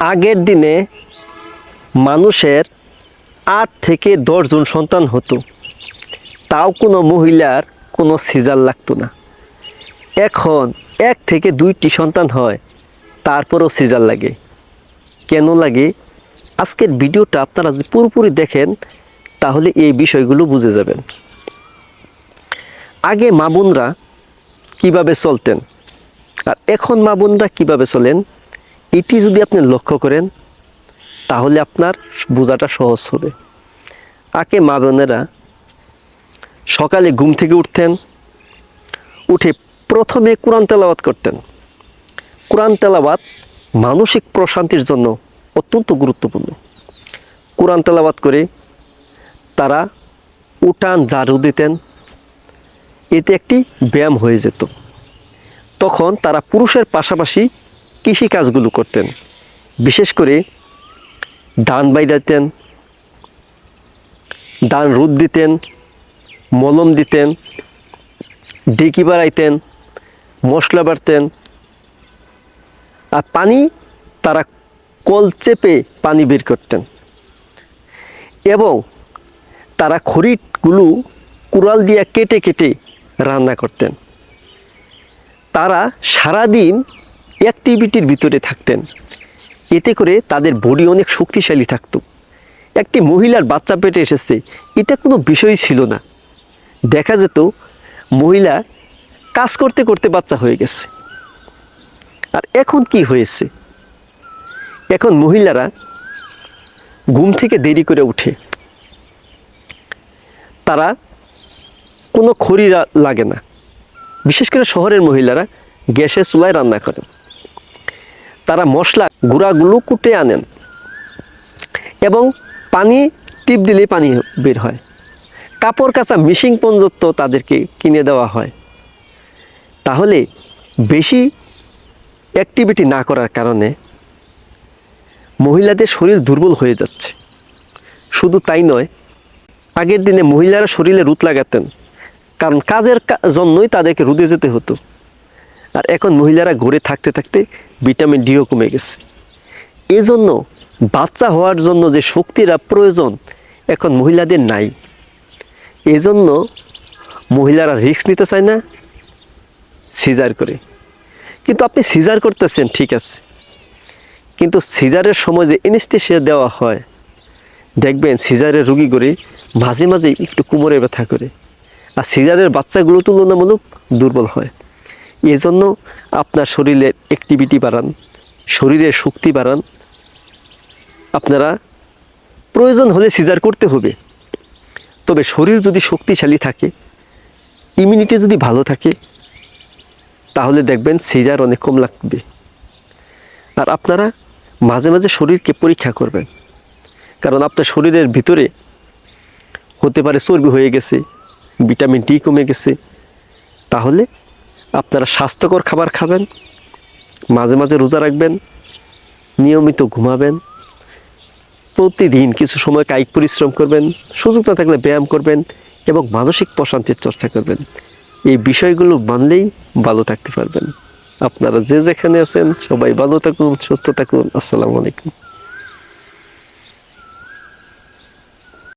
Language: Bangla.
আগের দিনে মানুষের আট থেকে দশজন সন্তান হতো। তাও কোনো মহিলার কোনো সিজার লাগতো না। এখন এক থেকে দুইটি সন্তান হয়, তারপরেও সিজার লাগে। কেন লাগে? আজকের ভিডিওটা আপনারা যদি পুরোপুরি দেখেন, তাহলে এই বিষয়গুলো বুঝে যাবেন। আগে মা বোনরা কীভাবে চলতেন? আর এখন মা বোনরা কীভাবে চলেন? এটি যদি আপনি লক্ষ্য করেন, তাহলে আপনার বোঝাটা সহজ হবে। আগে মা বোনেরা সকালে ঘুম থেকে উঠতেন, উঠে প্রথমে কোরআন তেলাওয়াত করতেন। কোরআন তেলাওয়াত মানসিক প্রশান্তির জন্য অত্যন্ত গুরুত্বপূর্ণ। কোরআন তেলাওয়াত করে তারা উঠান ঝাড়ু দিতেন, এতে একটি ব্যায়াম হয়ে যেত। তখন তারা পুরুষের পাশাপাশি কৃষি কাজগুলো করতেন। বিশেষ করে ধান বাইরাতেন ধান রোদ দিতেন, মলম দিতেন ডেকি বাড়াইতেন, মশলা বাড়তেন। আর পানি তারা কল চেপে পানি বের করতেন। এবং তারা খড়িগুলো কুড়াল দিয়ে কেটে কেটে রান্না করতেন। তারা সারাদিন অ্যাক্টিভিটির ভিতরে থাকতেন। এতে করে তাদের বডি অনেক শক্তিশালী থাকতো। একটি মহিলার বাচ্চা পেটে এসেছে, এটা কোনো বিষয় ছিল না। দেখা যেত মহিলা কাজ করতে করতে বাচ্চা হয়ে গেছে। আর এখন কি হয়েছে? এখন মহিলারা ঘুম থেকে দেরি করে উঠে। তারা কোনো খড়ি লাগে না। বিশেষ করে শহরের মহিলারা গ্যাসের চুলায় রান্না করেন তারা মশলা গুঁড়াগুলো কুটে আনেন এবং পানি, টিপ দিলে পানি বের হয়। কাপড় কাচা মিশিং পর্যন্ত তাদেরকে কিনে দেওয়া হয়। তাহলে বেশি অ্যাক্টিভিটি না করার কারণে মহিলাদের শরীর দুর্বল হয়ে যাচ্ছে। শুধু তাই নয়, আগের দিনে মহিলারা শরীরে রুত লাগাতেন, কারণ কাজের জন্যই তাদেরকে রুদে যেতে হতো। আর এখন মহিলারা ঘরে থাকতে থাকতে ভিটামিন ডিও কমে গেছে। এজন্য বাচ্চা হওয়ার জন্য যে শক্তিরা প্রয়োজন এখন মহিলাদের নাই। এজন্য মহিলারা রিস্ক নিতে চায় না, সিজার করে। কিন্তু আপনি সিজার করতেছেন, ঠিক আছে। কিন্তু সিজারের সময় যে এনেস্থেশিয়া দেওয়া হয়, দেখবেন সিজারের রুগী করে মাঝে মাঝে একটু কোমরে ব্যথা করে। আর সিজারের বাচ্চাগুলো তুলনামূলক দুর্বল হয়। এই জন্য আপনার শরীরের অ্যাক্টিভিটি বাড়ান শরীরের শক্তি বাড়ান। আপনারা প্রয়োজন হলে সিজার করতে হবে। তবে শরীর যদি শক্তিশালী থাকে ইমিউনিটি যদি ভালো থাকে, তাহলে দেখবেন সিজার অনেক কম লাগবে। আর আপনারা মাঝে মাঝে শরীরকে পরীক্ষা করবেন। কারণ আপনার শরীরের ভিতরে হতে পারে চর্বি হয়ে গেছে ভিটামিন ডি কমে গেছে। তাহলে আপনারা স্বাস্থ্যকর খাবার খাবেন, মাঝে মাঝে রোজা রাখবেন, নিয়মিত ঘুমাবেন, প্রতিদিন কিছু সময় কায়িক পরিশ্রম করবেন সুযোগ না থাকলে ব্যায়াম করবেন এবং মানসিক প্রশান্তির চর্চা করবেন। এই বিষয়গুলো মানলেই ভালো থাকতে পারবেন। আপনারা যে যেখানে আছেন সবাই ভালো থাকুন, সুস্থ থাকুন। আসসালামু আলাইকুম।